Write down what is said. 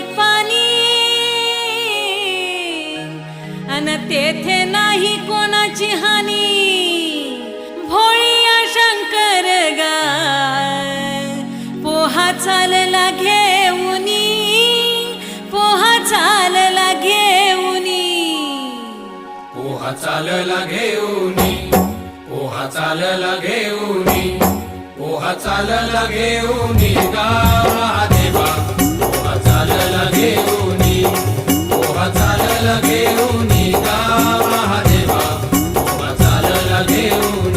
पाणी. अन तेथे नाही कोणाची हानी. भोळीया शंकर गा पोहा चालला घेऊनी पोहा चालला घेऊनी पोहा चालला घेऊनी पोहा चालला घेऊनी पोहा चालला घेऊनी Valeu.